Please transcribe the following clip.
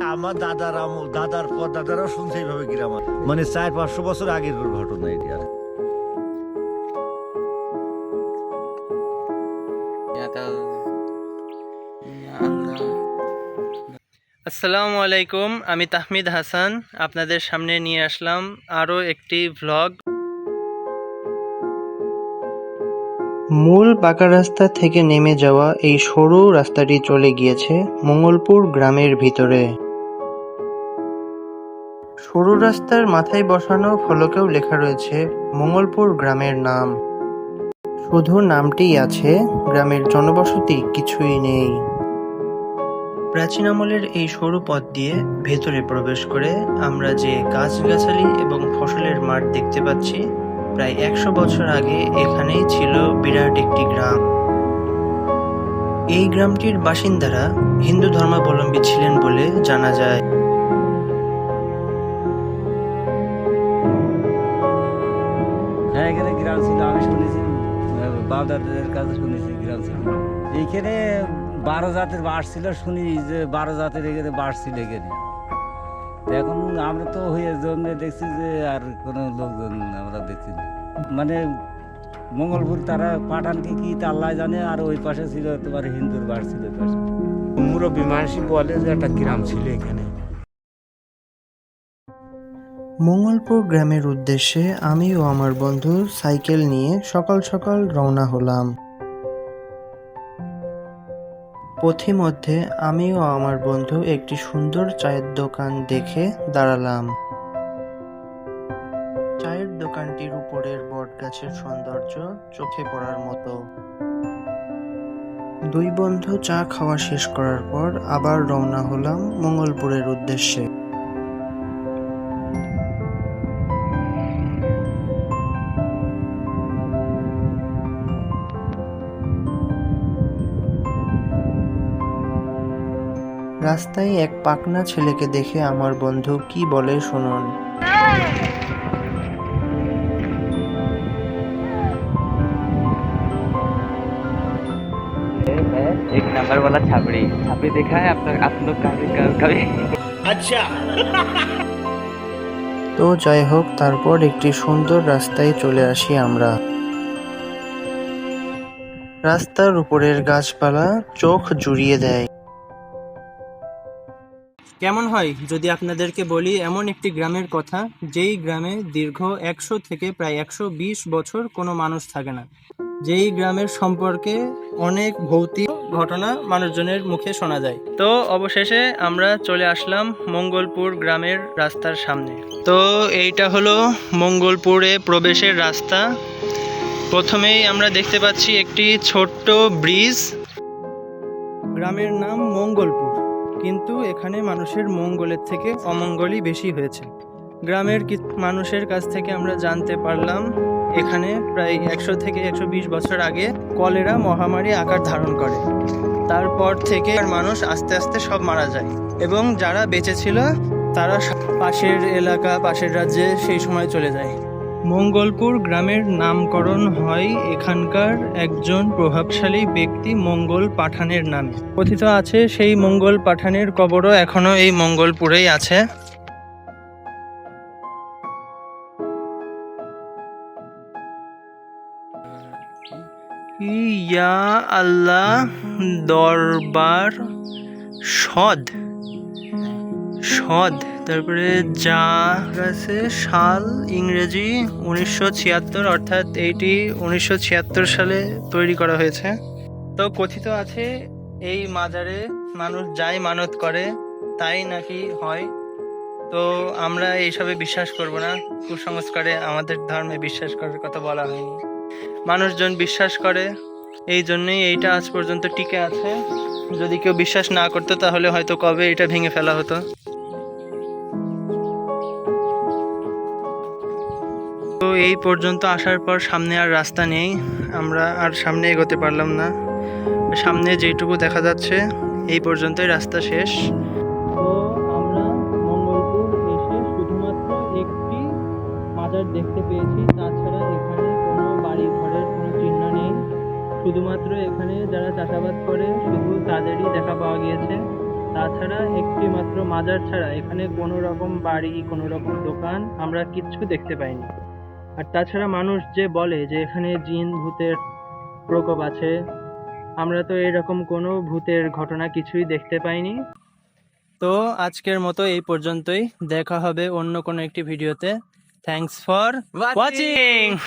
আমার দাদার আম- দাদার পর দাদারাও শুনছে এইভাবে গ্রাম মানে চার পাঁচশো বছর আগের ঘটনা এটি আর। আসসালামু আলাইকুম আমি তাহমিদ হাসান আপনাদের সামনে নিয়ে আসলাম আরও একটি ভ্লগ মূল পাকা রাস্তা থেকে নেমে যাওয়া এই সরু রাস্তাটি চলে গিয়েছে মঙ্গলপুর গ্রামের ভিতরে। সরু রাস্তার মাথায় বসানো ফলকেও লেখা রয়েছে মঙ্গলপুর গ্রামের নাম। শুধু নামটিই আছে, গ্রামের জনবসতি কিছুই নেই। প্রাচীন আমলের এই সরু পথ দিয়ে ভেতরে প্রবেশ করে আমরা যে গাছগাছালি এবং ফসলের মাঠ দেখতে পাচ্ছি, প্রায় একশো বছর আগে এখানেই ছিল বিরাট একটি গ্রাম। এই গ্রামটির বাসিন্দারা হিন্দু ধর্মাবলম্বী ছিলেন বলে জানা যায়। বাবদাদের কাছে শুনেছি গ্রাম ছিল। এইখানে বারো জাতের বাস ছিল, শুনি যে বারো জাতের এখানে বাস ছিল এখানে। এখন আমরা তো হয়ে জন্য দেখছি যে আর কোনো লোকজন আমরা দেখছি মানে মঙ্গলপুর তারা পাঠানকে কি তা আল্লাহ জানে, আর ওই পাশে ছিল তোমার হিন্দুর বাস ছিল ওই পাশে। মুরব্বী মানুষই বলে যে একটা গ্রাম ছিল এখানে। মঙ্গলপুর গ্রামের উদ্দেশ্যে আমি ও আমার বন্ধু সাইকেল নিয়ে সকাল সকাল রওনা হলাম। পথিমধ্যে আমি ও আমার বন্ধু একটি সুন্দর চায়ের দোকান দেখে দাঁড়ালাম। চায়ের দোকানটির উপরের বট গাছের সৌন্দর্য চোখে পড়ার মতো। দুই বন্ধু চা খাওয়া শেষ করার পর আবার রওনা হলাম মঙ্গলপুরের উদ্দেশ্যে। রাস্তায় এক পাকনা ছেলেকে দেখে আমার বন্ধু কি বলে শুনুন एक नंबर वाला छापड़ी छापड़ी देखा है आप लोग आप लोग कभी कभी তো যাই হোক তারপর একটি সুন্দর রাস্তায় চলে আসি আমরা রাস্তার উপরের গাছপালা চোখ জুড়িয়ে দেয় কেমন হয় যদি আপনাদেরকে বলি এমন একটি গ্রামের কথা, যেই গ্রামে দীর্ঘ একশো থেকে প্রায় একশো বিশ বছর কোনো মানুষ থাকে না। যেই গ্রামের সম্পর্কে অনেক ভৌতিক ঘটনা মানুষজনের মুখে শোনা যায়। তো অবশেষে আমরা চলে আসলাম মঙ্গলপুর গ্রামের রাস্তার সামনে। তো এইটা হলো মঙ্গলপুরে প্রবেশের রাস্তা। প্রথমেই আমরা দেখতে পাচ্ছি একটি ছোট্ট ব্রিজ। গ্রামের নাম মঙ্গলপুর। কিন্তু এখানে মানুষের মঙ্গলের থেকে অমঙ্গলই বেশি হয়েছে। গ্রামের মানুষের কাছ থেকে আমরা জানতে পারলাম, এখানে প্রায় একশো থেকে একশো বিশ বছর আগে কলেরা মহামারী আকার ধারণ করে। তারপর থেকে মানুষ আস্তে আস্তে সব মারা যায় এবং যারা বেঁচে ছিল, তারা পাশের এলাকা, পাশের রাজ্যে সেই সময় চলে যায়। মঙ্গলপুর গ্রামের নামকরণ হয় এখানকার একজন প্রভাবশালী ব্যক্তি মঙ্গল পাঠানের নামে। কথিত আছে, সেই মঙ্গল পাঠানের কবরও এখনও এই মঙ্গলপুরেই আছে। ইয়া আল্লাহ দরবার সদ। সদ। তারপরে যা আছে সাল, ইংরেজি উনিশশো ছিয়াত্তর, অর্থাৎ এইটি উনিশশো ছিয়াত্তর সালে তৈরি করা হয়েছে। তো কথিত আছে, এই মাজারে মানুষ যাই মানত করে, তাই নাকি হয়? তো আমরা এইসবে বিশ্বাস করব না। কুসংস্কারে আমাদের ধর্মে বিশ্বাস করার কথা বলা হয়নি। মানুষজন বিশ্বাস করে, এই জন্যই এইটা আজ পর্যন্ত টিকে আছে। যদি কেউ বিশ্বাস না করতো, তাহলে হয়তো কবে এটা ভেঙে ফেলা হতো। এই পর্যন্ত আসার পর সামনে আর রাস্তা নেই। আমরা আর সামনে এগোতে পারলাম না। সামনে যেটুকু দেখা যাচ্ছে, এই পর্যন্তই রাস্তা শেষ। তো আমরা মঙ্গলপুর এসে শুধুমাত্র একটি মাজার দেখতে পেয়েছি। তাছাড়া এখানে কোনো বাড়ি ঘরের কোনো চিহ্ন নেই। শুধুমাত্র এখানে যারা চাষাবাদ করে, শুধু তাদেরই দেখা পাওয়া গিয়েছে। তাছাড়া একটি মাত্র মাজার ছাড়া এখানে কোনো রকম বাড়ি, কোনো রকম দোকান আমরা কিচ্ছু দেখতে পাইনি। আর তাছাড়া মানুষ যে বলে যে এখানে জিন ভূতের প্রকোপ আছে আমরা তো এরকম কোনো ভূতের ঘটনা কিছুই দেখতে পাইনি। তো আজকের মতো এই পর্যন্তই। দেখা হবে অন্য কোনো একটি ভিডিওতে। Thanks for watching